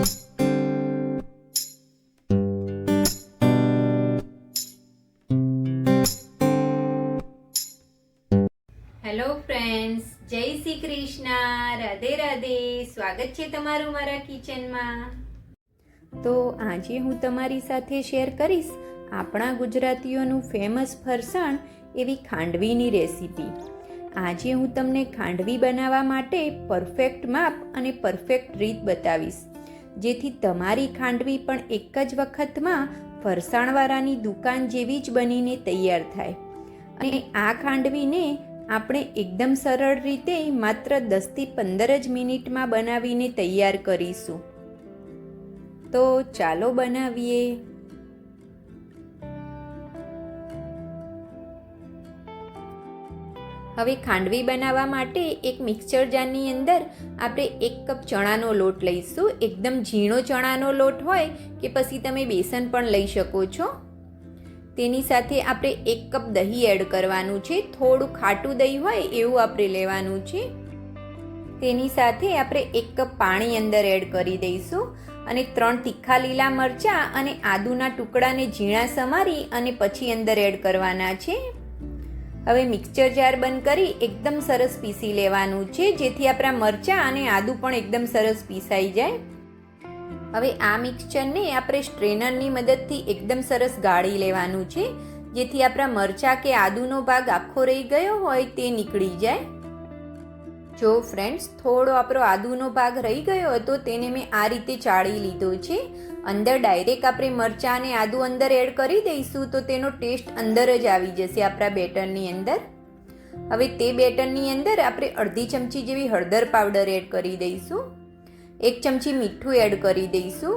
Hello friends જય શ્રી કૃષ્ણ રાધે રાધે સ્વાગત છે તમારું મારા કિચનમાં તો આજે હું તમારી સાથે શેર કરીશ આપણા ગુજરાતીઓનું ફેમસ ફરસાણ એવી ખાંડવીની રેસીપી આજે હું તમને ખાંડવી બનાવવા માટે પરફેક્ટ માપ અને પરફેક્ટ રીત બતાવીશ. જેથી તમારી ખાંડવી પણ એક જ વખતમાં ફરસાણવાળાની દુકાન જેવી જ બનીને તૈયાર થાય. અને આ ખાંડવીને આપણે એકદમ સરળ રીતે માત્ર દસથી પંદર જ મિનિટમાં બનાવીને તૈયાર કરીશું. તો ચાલો બનાવીએ. હવે ખાંડવી બનાવવા માટે એક મિક્સર જારની અંદર આપણે એક કપ ચણાનો લોટ લઈશું. એકદમ ઝીણો ચણાનો લોટ હોય કે પછી તમે બેસન પણ લઈ શકો છો. તેની સાથે આપણે એક કપ દહીં એડ કરવાનું છે. થોડું ખાટું દહીં હોય એવું આપણે લેવાનું છે. તેની સાથે આપણે એક કપ પાણી અંદર એડ કરી દઈશું અને ત્રણ તીખા લીલા મરચાં અને આદુના ટુકડાને ઝીણા સમારી અને પછી અંદર એડ કરવાના છે. હવે મિક્સચર જાર બંધ કરી એકદમ સરસ પીસી લેવાનું છે. જેથી આપણા મરચાં અને આદું પણ એકદમ સરસ પીસાઈ જાય. હવે આ મિક્સચરને આપણે સ્ટ્રેનરની મદદથી એકદમ સરસ ગાળી લેવાનું છે. જેથી આપણા મરચાં કે આદુનો ભાગ આખો રહી ગયો હોય તે નીકળી જાય. જો ફ્રેન્ડ્સ થોડો આપણો આદુનો ભાગ રહી ગયો હતો તેને મેં આ રીતે ચાળી લીધો છે. અંદર ડાયરેક્ટ આપણે મરચાં અને આદુ અંદર એડ કરી દઈશું તો તેનો ટેસ્ટ અંદર જ આવી જશે આપણા બેટરની અંદર. હવે તે બેટરની અંદર આપણે અડધી ચમચી જેવી હળદર પાવડર એડ કરી દઈશું. એક ચમચી મીઠું એડ કરી દઈશું.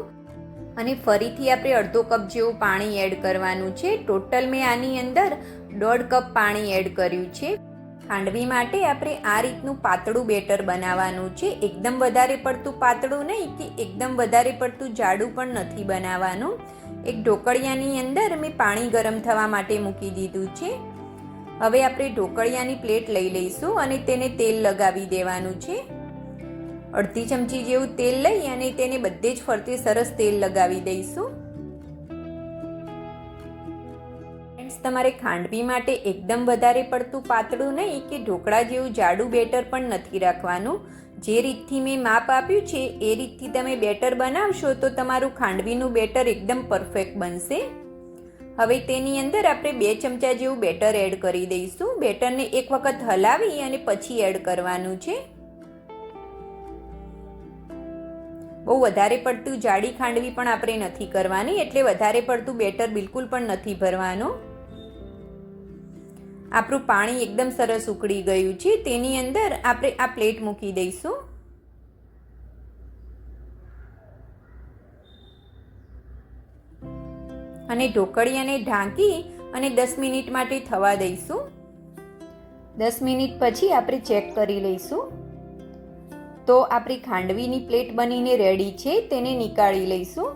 અને ફરીથી આપણે અડધો કપ જેવું પાણી એડ કરવાનું છે. ટોટલ મેં આની અંદર દોઢ કપ પાણી એડ કર્યું છે. ખાંડવી માટે આપણે આ રીતનું પાતળું બેટર બનાવવાનું છે. એકદમ વધારે પડતું પાતળું નહીં કે એકદમ વધારે પડતું જાડું પણ નથી બનાવવાનું. એક ઢોકળિયાની અંદર મેં પાણી ગરમ થવા માટે મૂકી દીધું છે. હવે આપણે ઢોકળિયાની પ્લેટ લઈ લઈશું અને તેને તેલ લગાવી દેવાનું છે. અડધી ચમચી જેવું તેલ લઈ અને તેને બધે જ ફરતે સરસ તેલ લગાવી દઈશું. તમારે ખાંડવી માટે એકદમ વધારે પડતું પાતળું નહીં કે ઢોકળા જેવું જાડું બેટર પણ નથી રાખવાનું. જે રીતથી મેં માપ આપ્યું છે, એ રીતથી તમે બેટર બનાવશો તો તમારું ખાંડવીનું બેટર એકદમ પરફેક્ટ બનશે. હવે તેની અંદર આપણે બે ચમચા જેવું બેટર એડ કરી દઈશું. બેટરને એક વખત હલાવી અને પછી એડ કરવાનું છે. બહુ વધારે પડતું જાડી ખાંડવી પણ આપણે નથી કરવાની, એટલે વધારે પડતું બેટર બિલકુલ પણ નથી ભરવાનું. આપણું પાણી એકદમ સરસ ઉકળી ગયું છે. તેની અંદર આપણે આ પ્લેટ મૂકી દઈશું. અને ઢોકળિયાને ઢાંકી અને દસ મિનિટ માટે થવા દઈશું. દસ મિનિટ પછી આપણે ચેક કરી લઈશું. તો આપણી ખાંડવીની પ્લેટ બનીને રેડી છે, તેને નીકાળી લઈશું.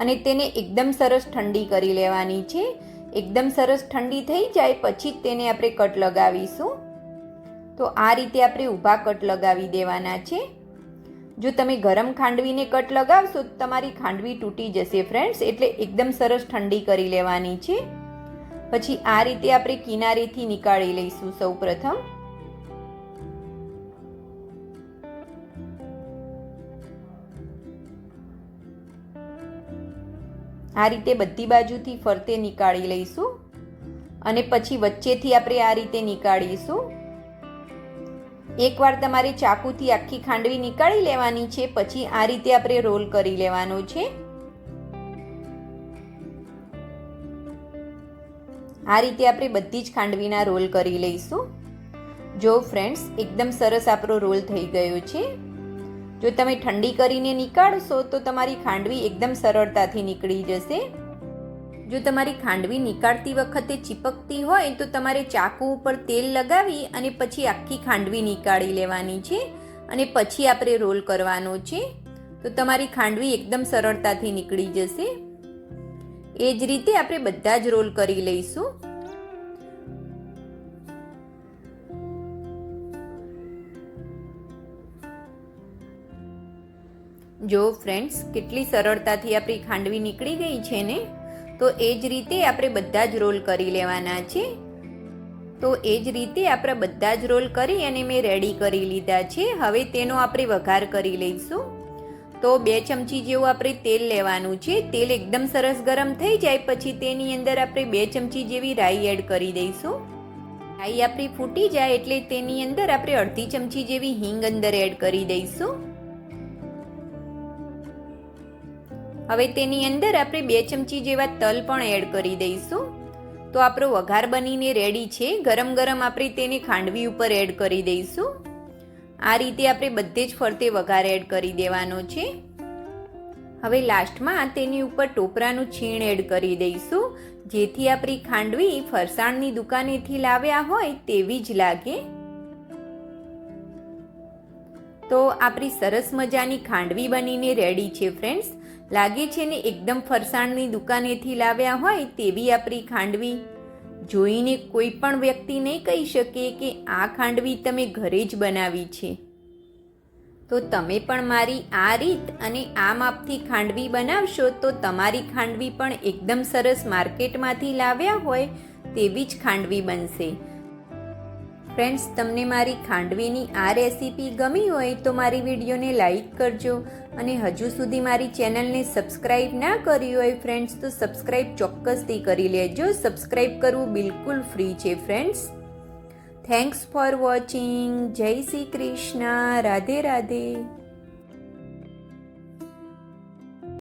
અને તેને એકદમ સરસ ઠંડી કરી લેવાની છે. એકદમ સરસ ઠંડી થઈ જાય, પછી જ તેને આપણે કટ લગાવીશું. તો આ રીતે આપણે ઊભા કટ લગાવી દેવાના છે. જો તમે ગરમ ખાંડવીને કટ લગાવશો, તો તમારી ખાંડવી તૂટી જશે ફ્રેન્ડ્સ એટલે એકદમ સરસ ઠંડી કરી લેવાની છે. પછી આ રીતે આપણે કિનારેથી નીકાળી લઈશું સૌ પ્રથમ આ રીતે બધી બાજુથી ફરતે નીકાળી લઈશું અને પછી વચ્ચેથી આપણે આ રીતે નીકાળીશું. એકવાર તમારે ચાકુથી આખી ખાંડવી નીકાળી લેવાની છે, પછી આ રીતે આપણે રોલ કરી લેવાનો છે. આ રીતે આપણે બધી જ ખાંડવીના રોલ કરી લઈશું. જો ફ્રેન્ડ્સ, એકદમ સરસ આપણો રોલ થઈ ગયો છે. જો તમે ઠંડી કરીને નીકાળશો તો તમારી ખાંડવી એકદમ સરળતાથી નીકળી જશે. જો તમારી ખાંડવી નીકાળતી વખતે ચીપકતી હોય તો તમારે ચાકુ ઉપર તેલ લગાવી અને પછી આખી ખાંડવી નીકાળી લેવાની છે અને પછી આપણે રોલ કરવાનો છે. તો તમારી ખાંડવી એકદમ સરળતાથી નીકળી જશે. એ જ રીતે આપણે બધા જ રોલ કરી લઈશું. જો ફ્રેન્ડ્સ કેટલી સરળતાથી આપણી ખાંડવી નીકળી ગઈ છે ને? તો એ જ રીતે આપણે બધા જ રોલ કરી લેવાના છે. તો એ જ રીતે આપણે બધા જ રોલ કરી અને મેં રેડી કરી લીધા છે. હવે તેનો આપણે વઘાર કરી લઈશું. તો બે ચમચી જેવું આપણે તેલ લેવાનું છે. તેલ એકદમ સરસ ગરમ થઈ જાય, પછી તેની અંદર આપણે બે ચમચી જેવી રાઈ એડ કરી દઈશું. રાઈ આપણી ફૂટી જાય એટલે તેની અંદર આપણે અડધી ચમચી જેવી હિંગ અંદર એડ કરી દઈશું. હવે તેની અંદર આપણે બે ચમચી જેવા તલ પણ એડ કરી દઈશું. તો આપણો વઘાર બનીને રેડી છે. ગરમ ગરમ આપણે તેને ખાંડવી ઉપર એડ કરી દઈશું. આ રીતે આપણે બધે જ ફરતે વઘાર એડ કરી દેવાનો છે. હવે લાસ્ટમાં તેની ઉપર ટોપરાનું છીણ એડ કરી દઈશું. જેથી આપણી ખાંડવી ફરસાણની દુકાનેથી લાવ્યા હોય તેવી જ લાગે. તો આપણી સરસ મજાની ખાંડવી બનીને રેડી છે ફ્રેન્ડ્સ લાગે છે ને એકદમ ફરસાણની દુકાનેથી લાવ્યા હોય તેવી આપણી ખાંડવી. જોઈને કોઈ પણ વ્યક્તિ નહીં કહી શકે કે આ ખાંડવી તમે ઘરે જ બનાવી છે. તો તમે પણ મારી આ રીત અને આ માપથી ખાંડવી બનાવશો તો તમારી ખાંડવી પણ એકદમ સરસ માર્કેટમાંથી લાવ્યા હોય તેવી જ ખાંડવી બનશે. ફ્રેન્ડ્સ તમને મારી ખાંડવીની આ રેસીપી ગમી હોય તો મારી વિડીયોને લાઈક કરજો અને હજુ સુધી મારી ચેનલને સબસ્ક્રાઈબ ના કરી હોય ફ્રેન્ડ્સ તો સબસ્ક્રાઈબ ચોક્કસથી કરી લેજો. સબસ્ક્રાઈબ કરવું બિલકુલ ફ્રી છે ફ્રેન્ડ્સ થેન્ક્સ ફોર વોચિંગ જય શ્રી કૃષ્ણ. રાધે રાધે.